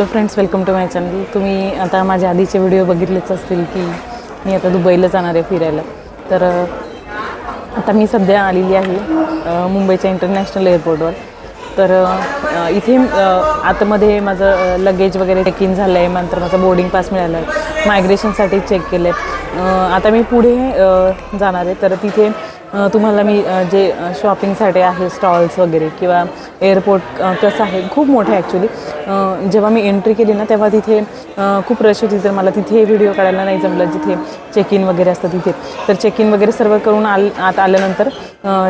Hello friends welcome to my channel तुम्ही आता माझ्या आधीचे व्हिडिओ बघितलेच असतील की मी आता दुबईला जाणार आहे फिरायला. तर आता मी सध्या आलेली आहे मुंबईच्या इंटरनॅशनल एअरपोर्टवर तर इथे आतमध्ये माझं लगेज वगैरे चेक इन झालं आहे नंतर माझं बोर्डिंग पास मिळालं आहे मायग्रेशनसाठी चेक केलं आहे आता मी पुढे जाणार आहे. तर तिथे तुम्हाला मी जे शॉपिंगसाठी आहे स्टॉल्स वगैरे किंवा एअरपोर्ट कसं आहे खूप मोठं आहे ॲक्च्युली जेव्हा मी एंट्री केली ना तेव्हा तिथे खूप रश होती. तर मला तिथे व्हिडिओ काढायला नाही जमलं जिथे चेक इन वगैरे असतं तिथे. तर चेक इन वगैरे सर्व करून आल आत आल्यानंतर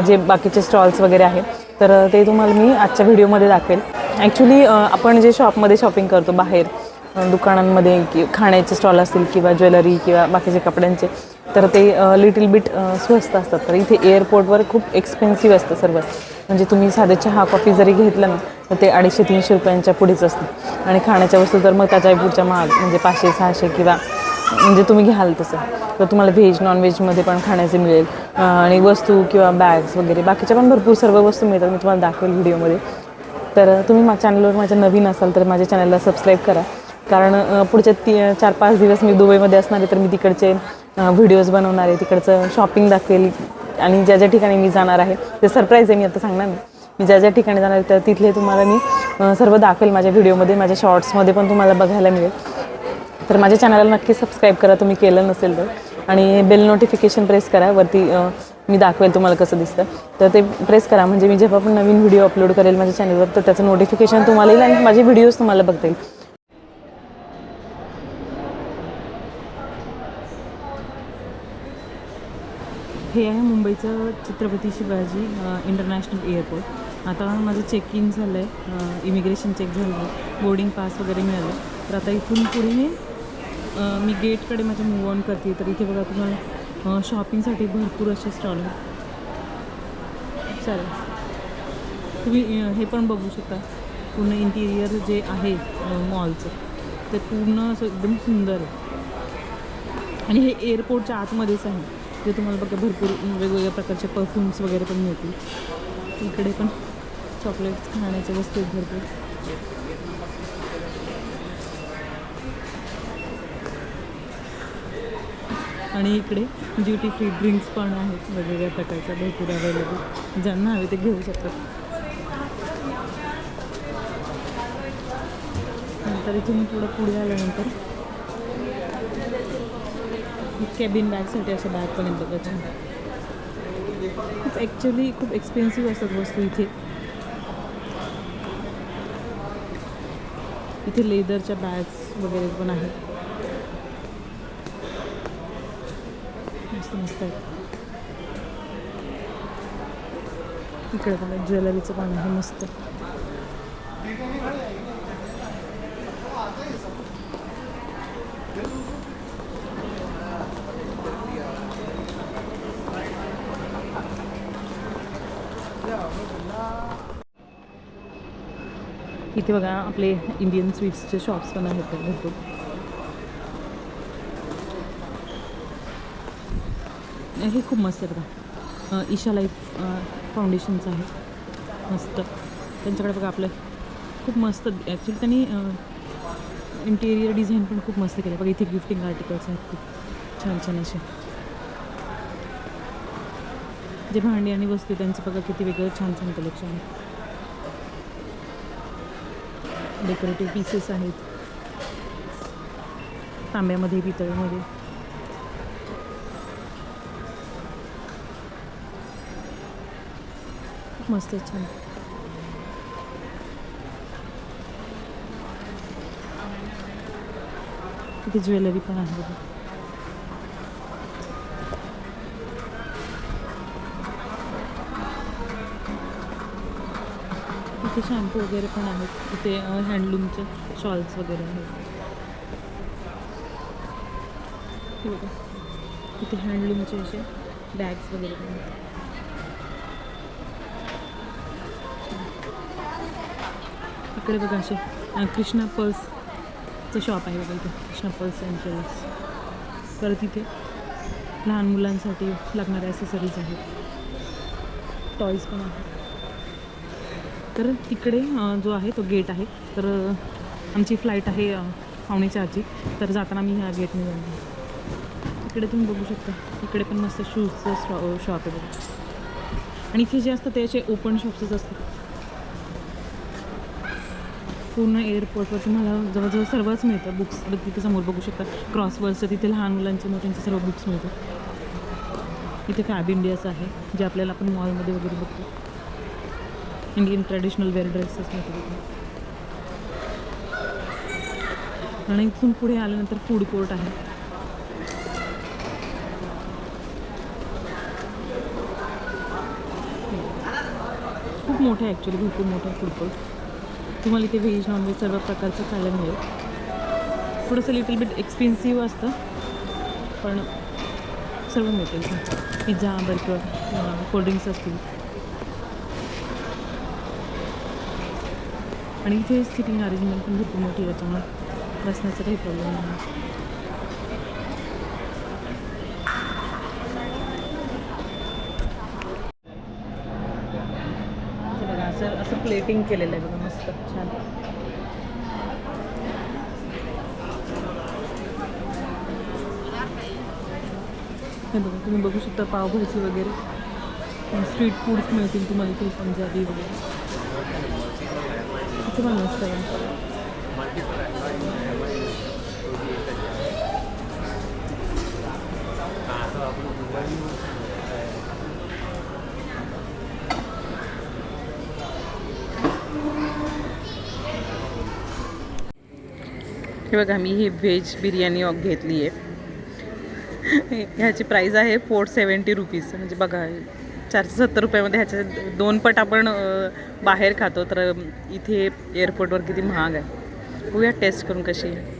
जे बाकीचे स्टॉल्स वगैरे आहे तर ते तुम्हाला मी आजच्या व्हिडिओमध्ये दाखवेल. ॲक्च्युली आपण जे शॉपमध्ये शॉपिंग करतो बाहेर दुकानांमध्ये कि खाण्याचे स्टॉल असतील किंवा ज्वेलरी किंवा बाकीचे कपड्यांचे तर ते लिटिल बिट स्वस्त असतात. तर इथे एअरपोर्टवर खूप एक्सपेन्सिव्ह असतं सर्व. म्हणजे तुम्ही साधे चहा कॉफी जरी घेतलं ना तर ते अडीचशे तीनशे रुपयांच्या पुढेच असतं. आणि खाण्याच्या वस्तू तर मग त्याच्या पुढच्या महाग म्हणजे पाचशे सहाशे किंवा म्हणजे तुम्ही घ्याल तसं. तर तुम्हाला व्हेज नॉनव्हेजमध्ये पण खाण्याचे मिळेल. आणि वस्तू किंवा बॅग्स वगैरे बाकीच्या पण भरपूर सर्व वस्तू मिळतात. मी तुम्हाला दाखवेल व्हिडिओमध्ये. तर तुम्ही माझ्या चॅनलवर माझ्या नवीन असाल तर माझ्या चॅनलला सबस्क्राईब करा. कारण पुढच्या ती चार पाच दिवस मी दुबईमध्ये असणार आहे तर मी तिकडचे व्हिडिओज बनवणार आहे तिकडचं शॉपिंग दाखवेल. आणि ज्या ज्या ठिकाणी मी जाणार आहे ते सरप्राईज आहे मी आता सांगणार नाही. मी ज्या ज्या ठिकाणी जाणार आहे तर तिथले तुम्हाला मी सर्व दाखवेल माझ्या व्हिडिओमध्ये माझ्या शॉर्ट्समध्ये पण तुम्हाला बघायला मिळेल. तर माझ्या चॅनलला नक्की सबस्क्राईब करा तुम्ही केलं नसेल तर. आणि बेल नोटिफिकेशन प्रेस करा वरती मी दाखवेल तुम्हाला कसं दिसतं. तर ते प्रेस करा म्हणजे मी जेव्हा पण नवीन व्हिडिओ अपलोड करेल माझ्या चॅनलवर तर त्याचं नोटिफिकेशन तुम्हाला येईल आणि माझे व्हिडिओज तुम्हाला बघता येईल. हे आहे मुंबईचं छत्रपती शिवाजी इंटरनॅशनल एअरपोर्ट आता माझं चेक इन झालं आहे इमिग्रेशन चेक झालं आहे बोर्डिंग पास वगैरे मिळालं. तर आता इथून पुढे मी गेटकडे माझं मूव ऑन करते. तर इथे बघा तुम्हाला शॉपिंगसाठी भरपूर असे स्टॉल आहेत. चालेल. तुम्ही हे पण बघू शकता. पूर्ण इंटिरियर जे आहे मॉलचं ते पूर्ण असं एकदम सुंदर आहे. आणि हे एअरपोर्टच्या आतमध्येच आहे. जे तुम्हाला बघा भरपूर वेगवेगळ्या प्रकारचे परफ्युम्स वगैरे पण मिळतील. इकडे पण चॉकलेट्स खाण्याच्या वस्तू आहेत भरपूर. आणि इकडे ड्युटी फ्री ड्रिंक्स पण आहेत वेगवेगळ्या प्रकारच्या भरपूर अवेलेबल ज्यांना हवे ते घेऊ शकतात. नंतर इथून थोडं पुढे आल्यानंतर कॅबिन बॅगसाठी अशा बॅग पण येतं त्याच्या खूप ॲक्च्युली खूप एक्सपेन्सिव्ह असतात वस्तू इथे. इथे लेदरच्या बॅग्स वगैरे पण आहेत. मस्त मस्त आहेत. इकडे पण ज्वेलरीचं पण आहे मस्त. इथे बघा आपले इंडियन स्वीट्सचे शॉप्स पण आहेत भरपूर हे खूप मस्त आहे बघा. ईशा लाईफ फाउंडेशनचं आहे. मस्त. त्यांच्याकडे बघा आपलं खूप मस्त ॲक्च्युली त्यांनी इंटेरियर डिझाईन पण खूप मस्त केलं बघा इथे गिफ्टिंग आर्टिकल्स आहेत खूप. छान छान असे. जे भांडी आणि वस्तू त्यांचं बघा किती वेगळं छान छान कलेक्शन आहे. डेकोरेटिव्ह पीसेस आहेत. तांब्यामध्ये पितळमध्ये. मस्त छान. इथे ज्वेलरी पण आहे इथे शॅम्पू वगैरे पण आहेत. इथे हँडलूमचे शॉल्स वगैरे आहेत. बघा. इथे हँडलूमचे असे बॅग्स वगैरे पण आहेत. इकडे बघा असे कृष्णा पर्सचं शॉप आहे बघा इथे. कृष्णा पर्स अँड ज्वेलर्स परत इथे लहान मुलांसाठी लागणाऱ्या ॲसेसरीज आहेत. टॉईज पण आहेत. तर तिकडे जो आहे तो गेट आहे. तर आमची फ्लाईट आहे पावणेच्या पावणे तर जाताना मी ह्या गेटने जाणार इकडे तुम्ही बघू शकता. इकडे पण मस्त शूजचं शॉ शॉप आहे बघा. आणि इथे जे असतं ते असे ओपन शॉप्सच असतात. पूर्ण एअरपोर्टवर तुम्हाला जवळजवळ सर्वच मिळतं बुक्स. तिथे समोर बघू शकता. क्रॉसवर्सचं तिथे लहान मुलांचे मोठ्यांचे सर्व बुक्स मिळतात. इथे फॅब इंडियाचं आहे जे आपल्याला आपण मॉलमध्ये वगैरे बघतो. इंडियन ट्रॅडिशनल वेअर ड्रेसेस मिळतात तिथे आणि इथून पुढे आल्यानंतर फूड कोर्ट आहे. खूप मोठं आहे ॲक्च्युली भरपूर मोठं आहे फूड कोर्ट तुम्हाला इथे व्हेज नॉनव्हेज सर्व प्रकारचं खायला मिळेल. थोडंसं लिटल बिट एक्सपेन्सिव्ह असतं पण सर्व मिळतं पिझ्झा बर्गर कोल्ड्रिंक्स असतील. आणि इथे सिटिंग अरेंजमेंट पण भरपूर मोठी आहे त्याच्यामुळे बसण्याचा काही प्रॉब्लेम नाही. बघा असं असं प्लेटिंग केलेलं आहे बघा मस्त. छान. हे बघा तुम्ही बघू शकता पावभाजी वगैरे. स्ट्रीट फूड्स मिळतील तुम्हाला इथे पंजाबी वगैरे. इथे पण मस्त हे बघा मी ही व्हेज बिर्याणी घेतली आहे. ह्याची प्राईज आहे फोर सेवन्टी रुपीज. म्हणजे बघा चारशे सत्तर रुपयामध्ये ह्याच्या दोन पट आपण बाहेर खातो. तर इथे एअरपोर्टवर किती महाग आहे. बघूया टेस्ट करून कशी आहे.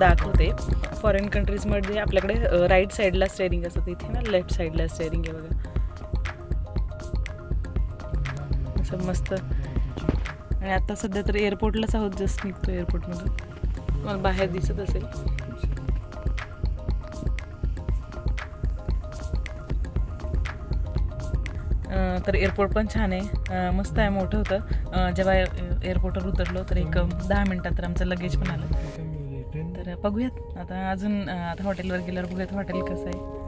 दाखवते. फॉरेन कंट्रीजमध्ये आपल्याकडे राईट साईडला स्टेअरिंग असतं. इथे ना लेफ्ट साईडला स्टेअरिंग आहे बघा. असं मस्त. आणि आता सध्या तर एअरपोर्टलाच आहोत. जस्ट निघतो एअरपोर्टमधून तुम्हाला बाहेर दिसत असेल. तर एअरपोर्ट पण छान आहे. मस्त आहे. मोठं होतं. जेव्हा एअरपोर्टवर उतरलो तर एक दहा मिनटात तर आमचं लगेज पण आलं. बघूयात. आता अजून आता हॉटेलवर गेल्यावर बघूयात हॉटेल कसं आहे.